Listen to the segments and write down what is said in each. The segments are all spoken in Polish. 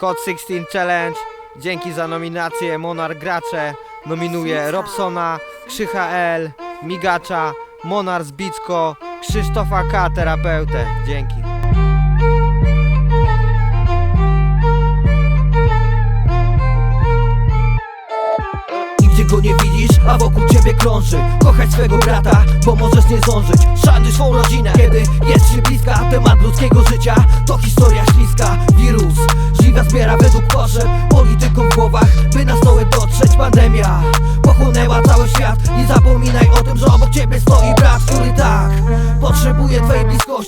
Hot 16 Challenge. Dzięki za nominację Monar Gracze. Nominuje Robsona, Krzycha L, Migacza, Monar Zbicko, Krzysztofa K. Terapeutę. Dzięki. Nigdzie go nie widzisz, a wokół ciebie krąży Kochaj swego brata, bo możesz nie zdążyć Szanuj swą rodzinę, kiedy jest się bliska Temat ludzkiego życia to historia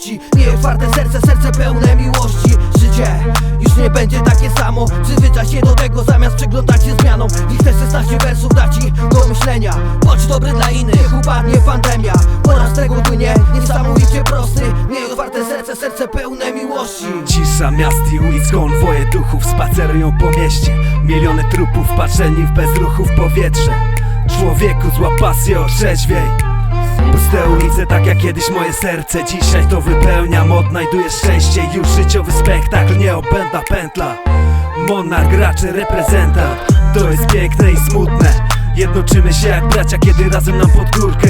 bliskości Miej otwarte serce, serce pełne miłości. Życie już nie będzie takie samo. Przyzwyczaj się do tego zamiast przyglądać się zmianom. Chcesz 16 wersów dać ci do myślenia. Bądź dobry dla innych, upadnie pandemia. Oraz tego płynie niesamowicie prosty. Miej otwarte serce, serce pełne miłości. Cisza miast i ulic, konwoje duchów spacerują po mieście. Miliony trupów patrzeni w bezruchu w powietrze. Człowieku zła pasję orzeźwiej Ulice tak jak kiedyś moje serce. Dzisiaj to wypełniam, odnajduję szczęście. Już życiowy spektakl, nieobędna pętla. Monarch, gracze, reprezentant To jest piękne i smutne. Jednoczymy się jak bracia, kiedy razem nam pod górkę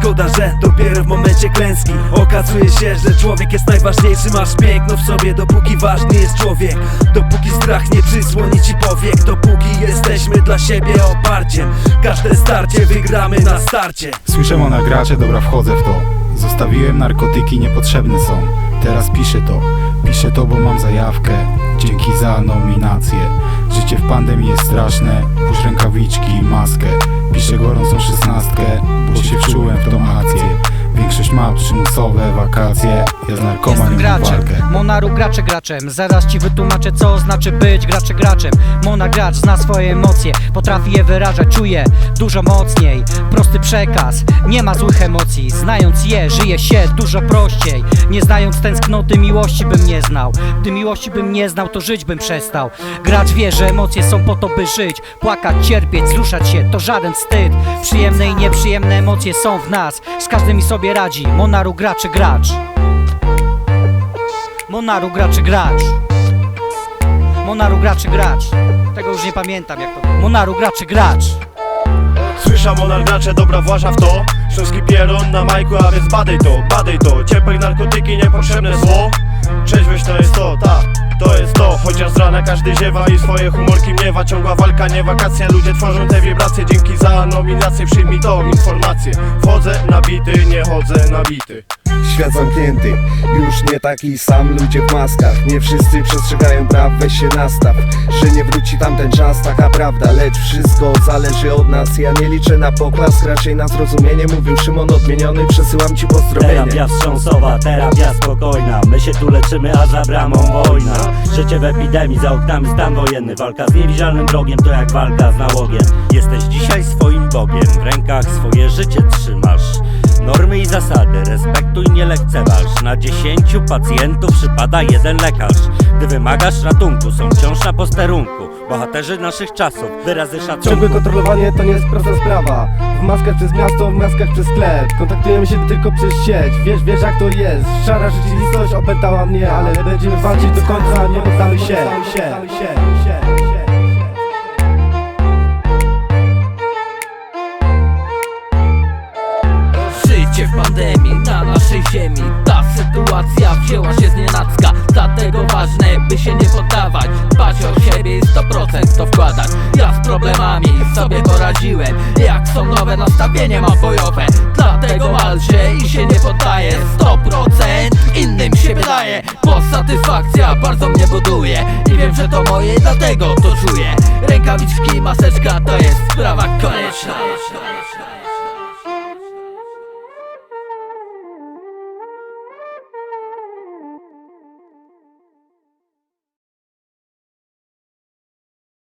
Szkoda, że dopiero w momencie klęski. Okazuje się, że człowiek jest najważniejszy. Masz piękno w sobie, dopóki ważny jest człowiek. Dopóki strach nie przysłoni ci powiek. Dopóki jesteśmy dla siebie oparciem. Każde starcie wygramy na starcie. Słyszę o nagracze, dobra wchodzę w to. Zostawiłem narkotyki, niepotrzebne są. Teraz piszę to, piszę to, bo mam zajawkę. Dzięki za nominację. Życie w pandemii jest straszne. Puść rękawiczki i maskę. Piszę gorącą ma przymusowe wakacje. Ja z narkomanem Jestem mam graczem, walkę. Monaru gracze graczem. Zaraz ci wytłumaczę co znaczy być gracze graczem. Mona gracz zna swoje emocje. Potrafi je wyrażać, czuje dużo mocniej. Prosty przekaz, nie ma złych emocji. Znając je, żyje się dużo prościej. Nie znając tęsknoty, miłości bym nie znał. Gdy miłości bym nie znał, to żyć bym przestał. Gracz wie, że emocje są po to, by żyć. Płakać, cierpieć, zruszać się, to żaden wstyd. Przyjemne i nieprzyjemne emocje są w nas. Z każdym sobie radzi. Monaru graczy gracz. Monaru graczy gracz. Monaru graczy gracz. Tego już nie pamiętam jak to Monaru graczy gracz. Słyszał o gracze, dobra właża w to. Śląski pieron na majku, a więc badaj to, badaj to. Ciepłek, narkotyki, niepotrzebne zło. Trzeźwość to jest to, tak, to jest to. Chociaż z rana każdy ziewa i swoje humorki miewa. Ciągła walka, nie wakacje, ludzie tworzą te wibracje. Dzięki za nominację, przyjmij tą informację. Wchodzę nabity, nie chodzę nabity Świat zamknięty, już nie taki sam. Ludzie w maskach, nie wszyscy przestrzegają praw. Weź się nastaw, że nie wróci tamten czas. Taka prawda, lecz wszystko zależy od nas. Ja nie liczę na poklask, raczej na zrozumienie. Mówił Szymon odmieniony, przesyłam ci pozdrowienie. Terapia wstrząsowa, terapia spokojna. My się tu leczymy, a za bramą wojna Życie w epidemii, za oknami stan wojenny. Walka z niewidzialnym wrogiem to jak walka z nałogiem. Jesteś dzisiaj swoim Bogiem W rękach swoje życie trzymasz. Normy i zasady, respektuj, nie lekceważ. Na dziesięciu pacjentów przypada jeden lekarz. Gdy wymagasz ratunku, są wciąż na posterunku Bohaterzy naszych czasów, wyrazy Ciągłe szacunku kontrolowanie to nie jest prosta sprawa. W maskach przez miasto, w maskach przez sklep. Kontaktujemy się tylko przez sieć. Wiesz, wiesz jak to jest. Szara rzeczywistość opętała mnie Ale będziemy walczyć do końca, nie poddamy się, się, się, się. Życie w pandemii na naszej ziemi. Ta sytuacja wzięła się z nienacka Dlatego ważne by się nie poddawać. Dbać o siebie i 100% to wkładać. Ja z problemami sobie poradziłem Jak są nowe nastawienie mam bojowe Dlatego walczę i się nie poddaję. 100% innym siebie daję Bo satysfakcja bardzo mnie buduje. I wiem, że to moje dlatego to czuję. Rękawiczki, maseczka to jest sprawa konieczna